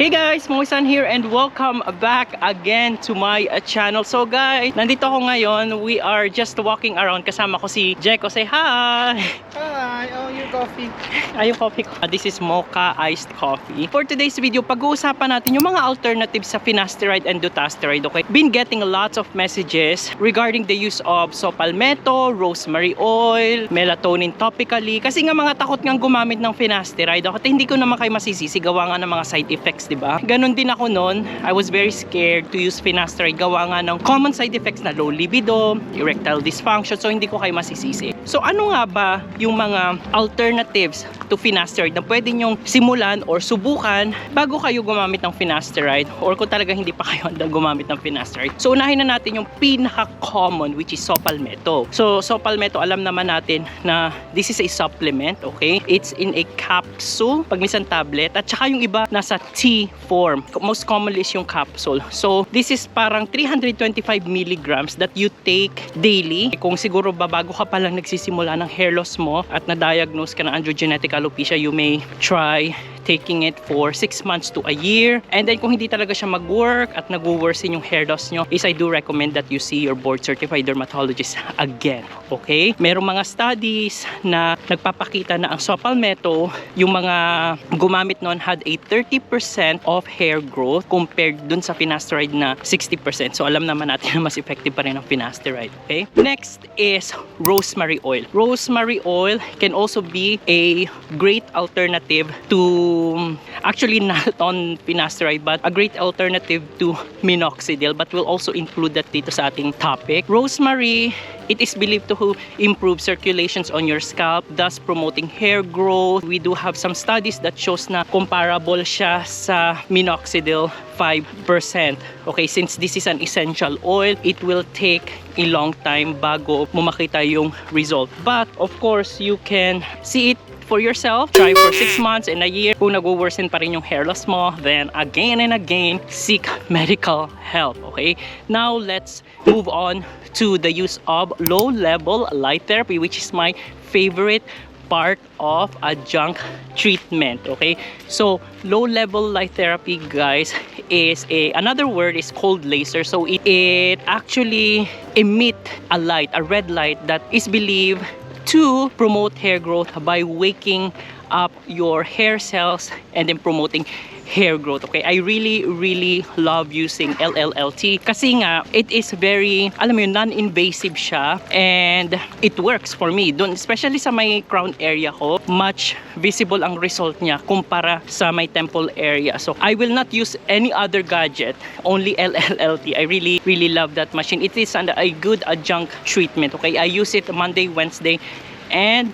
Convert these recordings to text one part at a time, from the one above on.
Hey guys, Moisan here and welcome back again to my uh, channel. So guys, nandito ako ngayon. We are just walking around. Kasama ko si Jeko. Say hi! Hi, oh, your coffee. Ay, yung coffee ko. Uh, This is Mocha Iced Coffee. For today's video, pag-uusapan natin yung mga alternatives sa finasteride and dutasteride, okay? Been getting lots of messages regarding the use of sopalmeto, rosemary oil, melatonin topically. Kasi nga mga takot nga gumamit ng finasteride. Ako, hindi ko naman kayo masisisi. Gawa nga ng mga side effects, di ba? Ganon din ako noon. I was very scared to use finasteride. Gawa nga ng common side effects na low libido, erectile dysfunction. So, hindi ko kayo masisisi. So, ano nga ba yung mga alternatives to finasteride na pwede nyong simulan or subukan bago kayo gumamit ng finasteride or kung talaga hindi pa kayo handa gumamit ng finasteride. So, unahin na natin yung pinaka-common which is sopalmeto. So, sopalmeto, alam naman natin na this is a supplement, okay? It's in a capsule, pag minsan tablet, at saka yung iba nasa tea form. Most commonly is yung capsule. So, this is parang 325 milligrams that you take daily. Kung siguro ba bago ka palang nagsisimula ng hair loss mo at na-diagnose ka ng androgenetic alopecia, you may try taking it for 6 months to a year. And then kung hindi talaga siya mag-work at nag-worsen yung hair loss nyo, is I do recommend that you see your board certified dermatologist again. Okay? Merong mga studies na nagpapakita na ang sopalmeto, yung mga gumamit noon had a 30% of hair growth compared dun sa finasteride na 60%. So alam naman natin na mas effective pa rin ang finasteride. Okay? Next is rosemary oil. Rosemary oil can also be a great alternative to actually not on finasteride but a great alternative to minoxidil but we'll also include that dito sa ating topic. Rosemary, it is believed to improve circulations on your scalp thus promoting hair growth. We do have some studies that shows na comparable siya sa minoxidil 5%. Okay, since this is an essential oil, it will take a long time bago mo makita yung result. But of course, you can see it for yourself. Try for 6 months and a year. Kung nag-worsen pa rin yung hair loss mo, then again and again, seek medical help. Okay? Now, let's move on to the use of low-level light therapy, which is my favorite part of adjunct treatment okay so low level light therapy guys is a another word is cold laser so it, it actually emit a light a red light that is believed to promote hair growth by waking up your hair cells and then promoting hair growth. Okay, I really, really love using LLLT kasi nga, it is very, alam mo yun, non-invasive siya and it works for me. Doon, especially sa may crown area ko, much visible ang result niya kumpara sa may temple area. So, I will not use any other gadget, only LLLT. I really, really love that machine. It is an, a good adjunct treatment. Okay, I use it Monday, Wednesday, and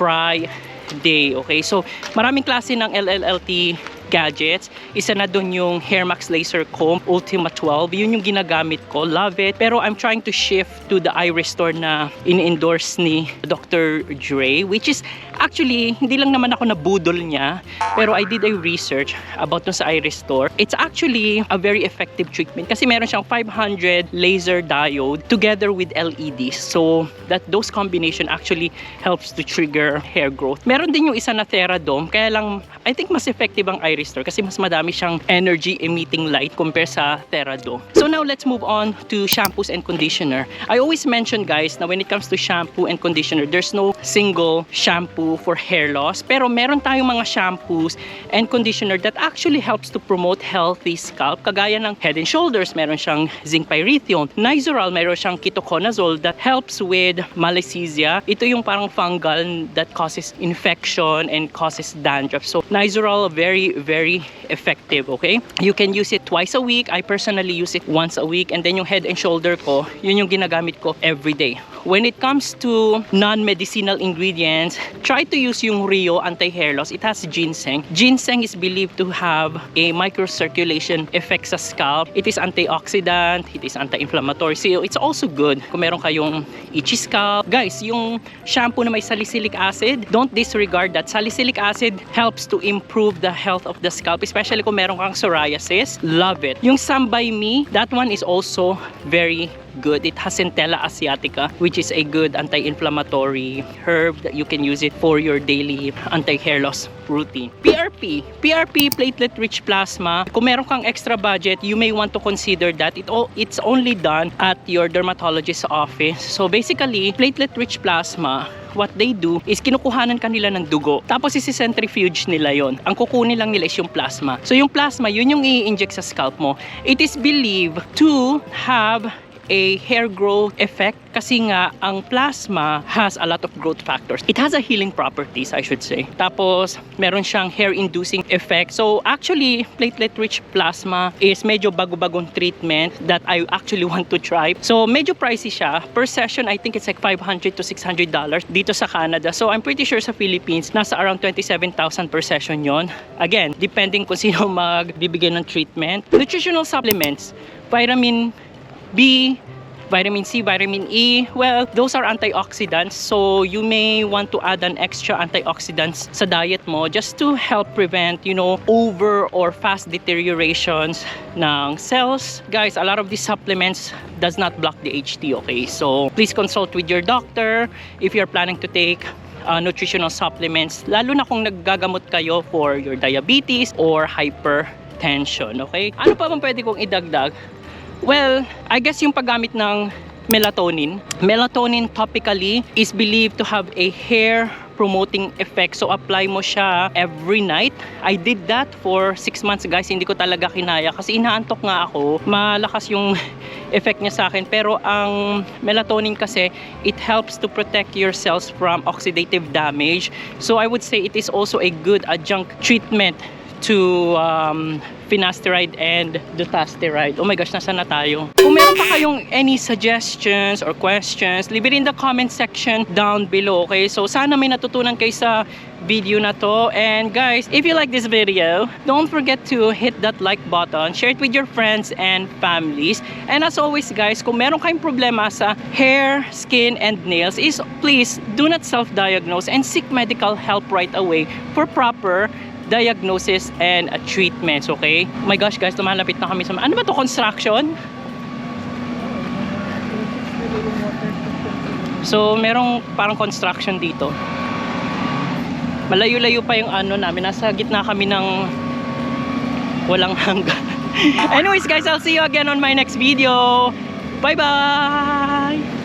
Friday. Okay, so maraming klase ng LLLT gadgets. Isa na dun yung Hair Max Laser Comb Ultima 12. Yun yung ginagamit ko. Love it. Pero I'm trying to shift to the eye restore na in-endorse ni Dr. Dre, which is actually, hindi lang naman ako nabudol niya. Pero I did a research about dun sa eye restore. It's actually a very effective treatment kasi meron siyang 500 laser diode together with LEDs. So, that those combination actually helps to trigger hair growth. Meron din yung isa na Theradome, kaya lang I think mas effective ang eye restore kasi mas madami siyang energy emitting light compare sa Theradome. So now let's move on to shampoos and conditioner. I always mention guys na when it comes to shampoo and conditioner, there's no single shampoo for hair loss. Pero meron tayong mga shampoos and conditioner that actually helps to promote healthy scalp. Kagaya ng Head and Shoulders, meron siyang zinc pyrithione. Nizoral, meron siyang ketoconazole that helps with malassezia. Ito yung parang fungal that causes infection and causes dandruff. So Nizoral, very, very effective, okay? You can use it twice a week. I personally use it once a week. And then yung head and shoulder ko, yun yung ginagamit ko every day. When it comes to non-medicinal ingredients, try to use yung Rio anti-hair loss. It has ginseng. Ginseng is believed to have a microcirculation effect sa scalp. It is antioxidant, it is anti-inflammatory. So it's also good kung meron kayong itchy scalp. Guys, yung shampoo na may salicylic acid, don't disregard that. Salicylic acid helps to improve the health of the scalp, especially kung meron kang psoriasis. Love it. Yung Sam by Me, that one is also very good. It has Centella asiatica, which is a good anti-inflammatory herb that you can use it for your daily anti-hair loss routine. PRP, PRP platelet-rich plasma. Kung meron kang extra budget, you may want to consider that. It it's only done at your dermatologist's office. So basically, platelet-rich plasma what they do is kinukuhanan kanila ng dugo. Tapos isi-centrifuge nila yon. Ang kukunin lang nila is yung plasma. So yung plasma, yun yung i-inject sa scalp mo. It is believed to have a hair growth effect kasi nga ang plasma has a lot of growth factors. It has a healing properties, I should say. Tapos, meron siyang hair-inducing effect. So, actually, platelet-rich plasma is medyo bago-bagong treatment that I actually want to try. So, medyo pricey siya. Per session, I think it's like 500 to 600 dollars dito sa Canada. So, I'm pretty sure sa Philippines, nasa around 27,000 per session yon. Again, depending kung sino magbibigay ng treatment. Nutritional supplements, vitamin B, vitamin C, vitamin E. Well, those are antioxidants. So you may want to add an extra antioxidants sa diet mo just to help prevent, you know, over or fast deteriorations ng cells. Guys, a lot of these supplements does not block the HT, okay? So please consult with your doctor if you're planning to take uh, nutritional supplements, lalo na kung naggagamot kayo for your diabetes or hypertension, okay? Ano pa bang pwede kong idagdag? Well, I guess yung paggamit ng melatonin. Melatonin topically is believed to have a hair promoting effect. So apply mo siya every night. I did that for 6 months guys. Hindi ko talaga kinaya kasi inaantok nga ako. Malakas yung effect niya sa akin. Pero ang melatonin kasi, it helps to protect your cells from oxidative damage. So I would say it is also a good adjunct treatment to um, finasteride and dutasteride. Oh my gosh, nasa na tayo? Kung meron pa kayong any suggestions or questions, leave it in the comment section down below, okay? So sana may natutunan kayo sa video na to. And guys, if you like this video, don't forget to hit that like button, share it with your friends and families. And as always guys, kung meron kayong problema sa hair, skin, and nails, is please do not self-diagnose and seek medical help right away for proper diagnosis and uh, treatments, okay? Oh my gosh, guys, lumalapit na kami sa... Ano ba to Construction? So, merong parang construction dito. Malayo-layo pa yung ano namin. Nasa gitna kami ng walang hanggan. Anyways, guys, I'll see you again on my next video. Bye-bye!